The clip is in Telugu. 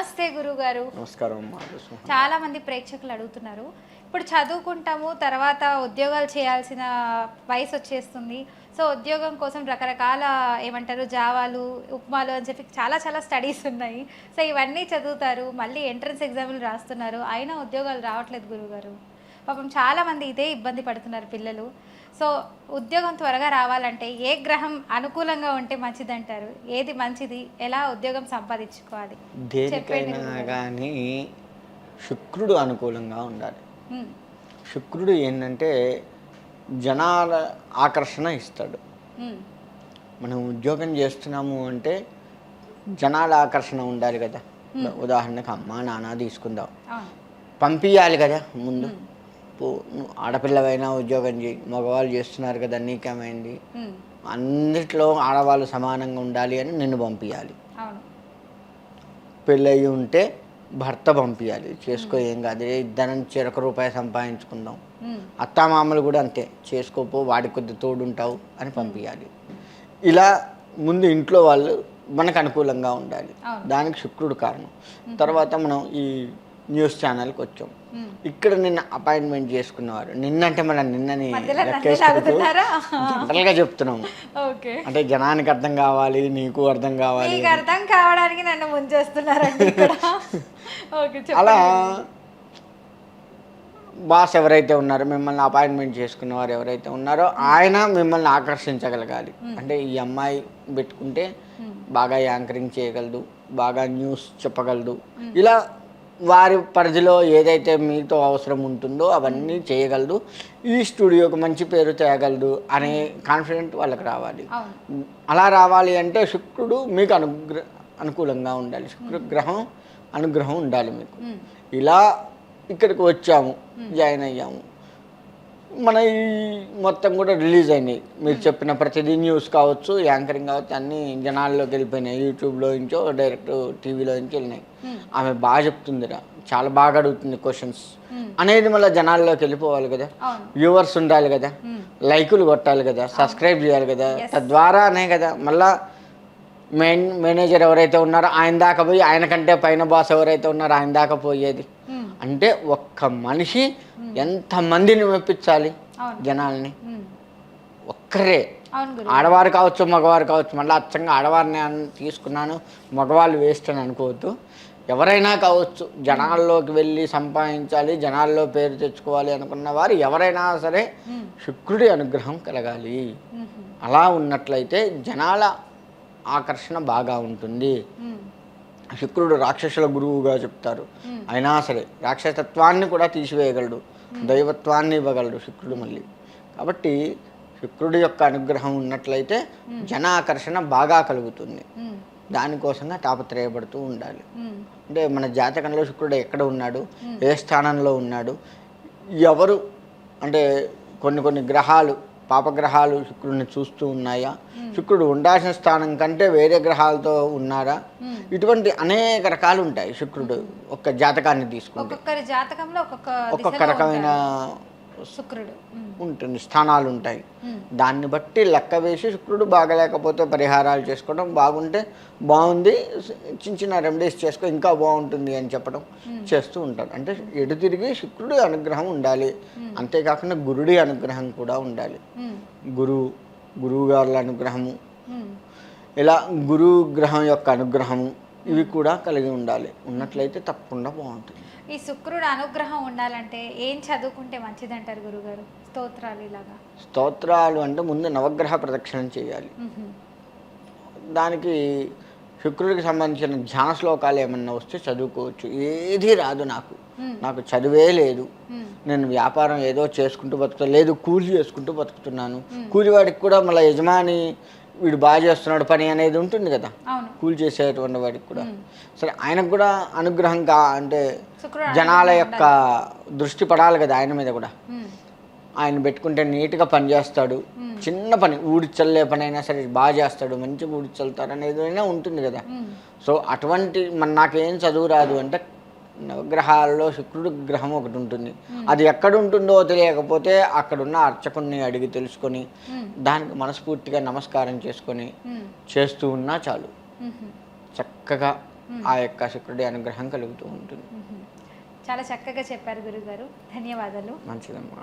నమస్తే గురుగారు. నమస్కారం. చాలా మంది ప్రేక్షకులు అడుగుతున్నారు. ఇప్పుడు చదువుకుంటాము తర్వాత ఉద్యోగాలు చేయాల్సిన వయసు వచ్చేస్తుంది. సో ఉద్యోగం కోసం రకరకాల ఏమంటారు జావాలు ఉప్మాలు అని చెప్పి చాలా చాలా స్టడీస్ ఉన్నాయి. సో ఇవన్నీ చదువుతారు మళ్ళీ ఎంట్రన్స్ ఎగ్జామ్లు రాస్తున్నారు. అయినా ఉద్యోగాలు రావట్లేదు గురుగారు. పాపం చాలా మంది ఇదే ఇబ్బంది పడుతున్నారు పిల్లలు. సో ఉద్యోగం త్వరగా రావాలంటే ఏ గ్రహం అనుకూలంగా ఉంటే మంచిది అంటారు ఏది మంచిది? ఎలా ఉద్యోగం సంపాదించుకోవాలి? దేనికైనా కానీ శుక్రుడు అనుకూలంగా ఉండాలి. శుక్రుడు ఏంటంటే జనాల ఆకర్షణ ఇస్తాడు. మనం ఉద్యోగం చేస్తున్నాము అంటే జనాల ఆకర్షణ ఉండాలి కదా. ఉదాహరణకు అమ్మ నాన్న తీసుకుందాం. పంపించాలి కదా ముందు. పో నువ్వు ఆడపిల్లవైనా ఉద్యోగం చేయి మగవాళ్ళు చేస్తున్నారు కదా నీకేమైంది? అన్నిట్లో ఆడవాళ్ళు సమానంగా ఉండాలి అని నిన్ను పంపించాలి పెళ్ళయి ఉంటే భర్త పంపించాలి చేసుకో ఏం కాదు. ఇద్దరం చెరొక రూపాయి సంపాదించుకుందాం. అత్తామామలు కూడా అంతే. చేసుకోపో వాడి కొద్ది తోడుంటావు అని పంపించాలి ఇలా ముందు ఇంట్లో వాళ్ళు మనకు అనుకూలంగా ఉండాలి. దానికి శుక్రుడు కారణం. తర్వాత మనం ఈ న్యూస్ ఛానల్కి వచ్చాం. ఇక్కడ నిన్న అపాయింట్మెంట్ చేసుకున్నవారు. నిన్నంటే మన నిన్నని నన్నే? జనరల్గా చెప్తున్నాము. అంటే జనానికి అర్థం కావాలి నీకు అర్థం కావాలి. అర్థం కావడానికి నన్ను చెప్పండి. అలా బాస్ ఎవరైతే ఉన్నారో మిమ్మల్ని అపాయింట్మెంట్ చేసుకున్న వారు ఎవరైతే ఉన్నారో ఆయన మిమ్మల్ని ఆకర్షించగలగాలి. అంటే ఈ అమ్మాయి పెట్టుకుంటే బాగా యాంకరింగ్ చేయగలదు బాగా న్యూస్ చెప్పగలదు. ఇలా వారి పరిధిలో ఏదైతే మీతో అవసరం ఉంటుందో అవన్నీ చేయగలదు. ఈ స్టూడియోకి మంచి పేరు తేగలదు అనే కాన్ఫిడెంట్ వాళ్ళకి రావాలి. అలా రావాలి అంటే శుక్రుడు మీకు అనుగ్ర అనుకూలంగా ఉండాలి. శుక్ర గ్రహం అనుగ్రహం ఉండాలి మీకు. ఇలా ఇక్కడికి వచ్చాము జాయిన్ అయ్యాము. మన ఈ మొత్తం కూడా రిలీజ్ అయినాయి మీరు చెప్పిన ప్రతిదీ న్యూస్ కావచ్చు యాంకరింగ్ కావచ్చు అన్నీ జనాల్లోకి వెళ్ళిపోయినాయి. యూట్యూబ్లో నుంచో డైరెక్ట్ టీవీలో నుంచి వెళ్ళినాయి. ఆమె బాగా చెప్తుందిరా. చాలా బాగా అడుగుతుంది క్వశ్చన్స్. అనేది మళ్ళీ జనాల్లోకి వెళ్ళిపోవాలి కదా. వ్యూవర్స్ ఉండాలి కదా. లైకులు కొట్టాలి కదా. సబ్స్క్రైబ్ చేయాలి కదా. తద్వారానే కదా. మళ్ళా మెయిన్ మేనేజర్ ఎవరైతే ఉన్నారో ఆయన దాకా పోయి ఆయన కంటే పైన బాస్ ఎవరైతే ఉన్నారో ఆయన దాకా పోయేది. అంటే ఒక్క మనిషి ఎంతమందిని మెప్పించాలి జనాల్ని? ఒక్కరే. ఆడవారు కావచ్చు మగవారు కావచ్చు మళ్ళీ అచ్చంగా ఆడవారిని తీసుకున్నాను మగవాళ్ళు వేస్ట్ అని అనుకోవద్దు. ఎవరైనా కావచ్చు జనాల్లోకి వెళ్ళి సంపాదించాలి జనాల్లో పేరు తెచ్చుకోవాలి అనుకున్న వారు ఎవరైనా సరే శుక్రుడి అనుగ్రహం కలగాలి. అలా ఉన్నట్లయితే జనాల ఆకర్షణ బాగా ఉంటుంది. శుక్రుడు రాక్షసుల గురువుగా చెప్తారు. అయినా సరే రాక్షసత్వాన్ని కూడా తీసివేయగలడు. దైవత్వాన్ని ఇవ్వగలడు శుక్రుడు మళ్ళీ. కాబట్టి శుక్రుడి యొక్క అనుగ్రహం ఉన్నట్లయితే జన ఆకర్షణ బాగా కలుగుతుంది. దానికోసంగా తాపత్రయపడుతూ ఉండాలి. అంటే మన జాతకంలో శుక్రుడు ఎక్కడ ఉన్నాడు? ఏ స్థానంలో ఉన్నాడు? ఎవరు? అంటే కొన్ని కొన్ని గ్రహాలు పాపగ్రహాలు శుక్రుడిని చూస్తూ ఉన్నాయా? శుక్రుడు ఉండాల్సిన స్థానం కంటే వేరే గ్రహాలతో ఉన్నారా? ఉమ్. ఇటువంటి అనేక రకాలు ఉంటాయి శుక్రుడు ఒక్క జాతకాన్ని తీసుకుంటే. జాతకంలో ఒక్కొక్క రకమైన శుక్రుడు. ఉంటుంది స్థానాలు ఉంటాయి. దాన్ని బట్టి లెక్క వేసి శుక్రుడు బాగలేకపోతే పరిహారాలు చేసుకోవడం బాగుంటే బాగుంది చిన్న చిన్న రెమెడీస్ చేసుకో ఇంకా బాగుంటుంది అని చెప్పడం చేస్తూ ఉంటారు. అంటే ఎటు తిరిగి శుక్రుడి అనుగ్రహం ఉండాలి. అంతేకాకుండా గురుడి అనుగ్రహం కూడా ఉండాలి. గురువు గురువు గారుల అనుగ్రహము. ఇలా గురు గ్రహం యొక్క అనుగ్రహము ఇవి కూడా కలిగి ఉండాలి. ఉన్నట్లయితే తప్పకుండా బాగుంటుంది. ఈ శుక్రుడు అనుగ్రహం ఉండాలంటే ఏం చదువుకుంటే మంచిది అంటారు గురుగారు? స్తోత్రాలు ఇలాగా. స్తోత్రాలు అంటే ముందు నవగ్రహ ప్రదక్షిణం చేయాలి. దానికి శుక్రుడికి సంబంధించిన ధ్యాన శ్లోకాలు ఏమన్నా వస్తే చదువుకోవచ్చు. ఏది రాదు నాకు. నాకు చదివే లేదు. నేను వ్యాపారం ఏదో చేసుకుంటూ బతుకుతా లేదు కూలి చేసుకుంటూ బతుకుతున్నాను. కూలివాడికి కూడా మళ్ళీ యజమాని వీడు బాగా చేస్తున్నాడు పని అనేది ఉంటుంది కదా. కూలి చేసేటువంటి వాడికి కూడా. సరే ఆయనకు కూడా అనుగ్రహం కా అంటే జనాల యొక్క దృష్టి పడాలి కదా ఆయన మీద కూడా. ఆయన పెట్టుకుంటే నీట్గా పని చేస్తాడు. చిన్న పని ఊడిచల్లే పని అయినా సరే బాగా చేస్తాడు. మంచిగా ఊడిచల్లుతాడు అనేది ఉంటుంది కదా. సో అటువంటి మన నాకేం చదువు రాదు అంటే నవగ్రహాల్లో శుక్రుడు గ్రహం ఒకటి ఉంటుంది. అది ఎక్కడ ఉంటుందో తెలియకపోతే అక్కడున్న అర్చకుడిని అడిగి తెలుసుకొని దానికి మనస్ఫూర్తిగా నమస్కారం చేసుకొని చేస్తూ ఉన్నా చాలు. చక్కగా ఆ యొక్క శుక్రుడి అనుగ్రహం కలుగుతూ ఉంటుంది. చాలా చక్కగా చెప్పారు గురుగారు. ధన్యవాదాలు. మంచిదమ్మా